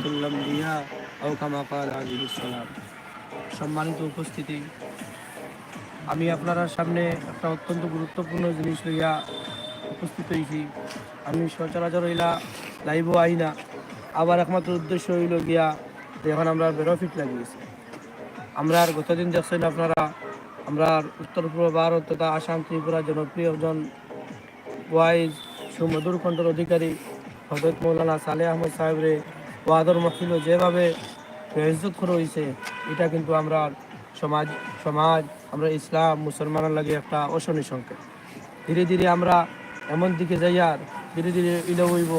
ওয়ারাসাতুল আম্বিয়া আও কামা ক্বাল সম্মানিত উপস্থিতি, আমি আপনার সামনে একটা অত্যন্ত গুরুত্বপূর্ণ জিনিস লইয়া উপস্থিত হয়েছি আমি সচরাচর হইলা লাইভও আই না আবার একমাত্র উদ্দেশ্য হইল গিয়া এখন আমরা বেরোফিট লাগিয়েছি। আমরা আর গতদিন দেখছেন আপনারা, আমরা উত্তর পূর্ব ভারত তথা আসাম ত্রিপুরা জনপ্রিয় একজন ওয়াইজ সুমধুর কণ্ঠের অধিকারী হজরত মৌলানা সালে আহমদ সাহেবরে ওয়াদর মহফিল যেভাবে বেহজত করে হয়েছে এটা কিন্তু আমরা সমাজ সমাজ, আমরা ইসলাম, মুসলমানের লাগে একটা অশনি সংকেত। ধীরে ধীরে আমরা এমন দিকে যাই আর ধীরে ধীরে ইলে হইব,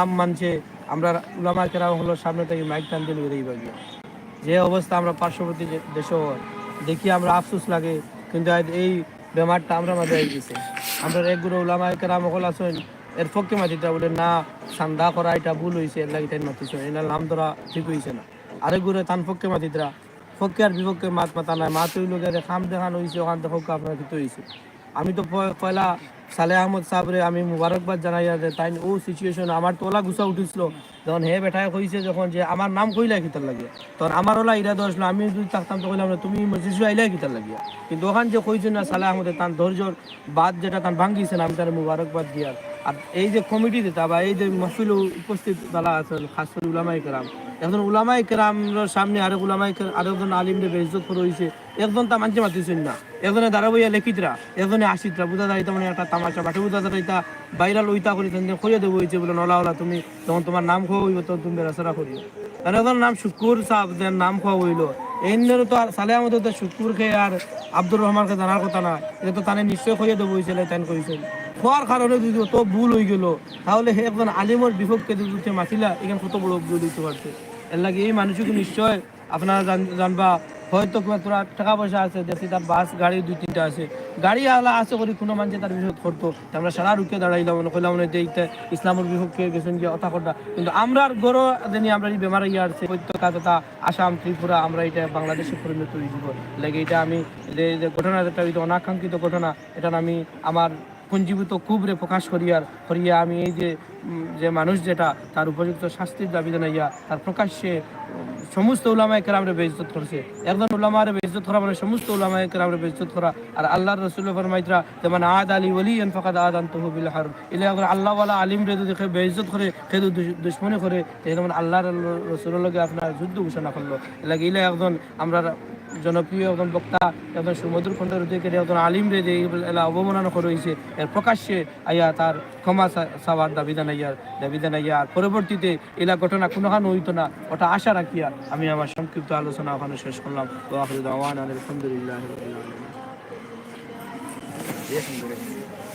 আম মানছে, আমরা উলামা কেরাম হলো সামনে থেকে মাইক টান দিলে বেরিয়ে যে অবস্থা আমরা পার্শ্ববর্তী দেশও দেখি আমরা আফসোস লাগে, কিন্তু এই বেমারটা আমরা মাঝে গেছে। আমরা এক গুরু উলামা কেরাম হল আছেন এর পক্ষে মাতিটা বলে, না, সান্দা করা এটা ভুল হয়েছে এর লাগে নাম ধরা ঠিক হয়েছে না। আরেক গুরু তান মাতিতরা পক্ষে আর বিপক্ষে মাত মাতা নাই। মাত হইল গেলে খাম দেখানো হয়েছে ওখান থেকে আপনার কিছু হয়েছে আমি তো পয়লা সালে আহমদ সাহেবরে আমি মুবারকবাদ জানাই যে, তাই ও সিচুয়েশন আমার তোলা গুছা উঠিছিল। যখন হে বেঠায় কইছে যখন যে, আমার নাম কইলা কিতার লাগে তখন আমার ওলা ইরাদা আসলো আমি যদি থাকতাম তো কইলাম তুমি মসজিদ আইলা কিতার লাগিয়া? কিন্তু ওখান যে কইছেন না সালে আহমদের তার ধৈর্যর বাদ যেটা তার ভাঙ্গিছে না, আমি তার মুবারকবাদ দিয়ার আর এই যে কমিটি দিতা বা এই যে মহফিল উপস্থিত তারা আছেন, খাস করে উলামাই কেরাম, এখন উলামাই কেরামের সামনে আরেক উলামাই আরেকজন আলিমরে বেইজ্জত করে হইছে, একজন তা মানছে মাতিছেন না। একজনে দাঁড়াবইয়া লেখিতরা, একজনে আসিতরা, বুঝা যায় মানে একটা তামাশা বাটে, বুঝা যায় এটা বাইরাল ওইতা করি তেন খইয়া দেবো হইছে বলে নলা ওলা তুমি যখন তোমার নাম খাওয়া হইব তখন তুমি বেড়াচড়া করিও। একজন নাম শুকুর সাহেব যার নাম খাওয়া হইল এমনিরও তো আর সালে আমাদের তো শুকুর খেয়ে আর আব্দুর রহমানকে জানার কথা না। এটা তো তানে নিশ্চয় খুঁজে দেবো ছেলে তাই কইছেন খোয়ার কারণে যদি তো ভুল হয়ে গেল, তাহলে হে একজন আলিমর বিপক্ষে যদি মাছিলা এখানে কত বড় অভিযোগ দিতে পারছে এর লাগে এই মানুষকে নিশ্চয় আপনারা জানবা। হয়তো তোরা টাকা পয়সা আছে দেখি তার বাস গাড়ি, দুই, তিনটা আছে। গাড়ি আলা আছে করি কোনো মানুষে তার বিরোধ করতো আমরা সারা রুখে দাঁড়াইলাম মনে করলাম মনে যে ইসলামের বিপক্ষে গেছেন যে অথা করটা কিন্তু আমরা গরো জানি আমরা এই বেমার ইয়ে আসছে প্রত্যেক তথা আসাম ত্রিপুরা আমরা এটা বাংলাদেশে পরিণত হয়ে যাব লাগে এটা আমি যে ঘটনা হইতো অনাকাঙ্ক্ষিত ঘটনা, এটা আমি আমার পঞ্জীভূত কুবরে প্রকাশ করিয়ার করিয়া আমি এই যে যে মানুষ যেটা তার উপযুক্ত শাস্তির দাবি জানাইয়া তার প্রকাশ্যে সমস্ত উলামায় কেরামরে বেজত করছে। একজন উলামারে বেইজ্জত করা মানে সমস্ত উলামায় কেরামরে বেজত করা। আর আল্লাহর রসুল ফরমাইতরা যেমন আদ আলী ওলি এন ফাকাদ আদ আন্ত বিল হার ইলে আগে আল্লাহ ওয়ালা আলিম রে যদি কেউ বেইজ্জত করে, কেউ দুশ্মনী করে যেমন আল্লাহর রসুলের লগে আপনার যুদ্ধ ঘোষণা করল। এলাকা ইলে একজন আমরা জনপ্রিয় একজন বক্তা, একজন সুমধুর কণ্ঠের অধিকারী একজন আলিম রে যে এলা অবমাননা করে হয়েছে এর প্রকাশ্যে আইয়া তার ক্ষমা চা- চাওয়ার দাবি জানাইয়ার, দাবি জানাইয়া, আর পরবর্তীতে এলা ঘটনা কোনোখানে হইতো না। ওটা আশা রাখিয়া আমি আমার সংক্ষিপ্ত আলোচনা ওখানে শেষ করলাম আলহামদুলিল্লাহ।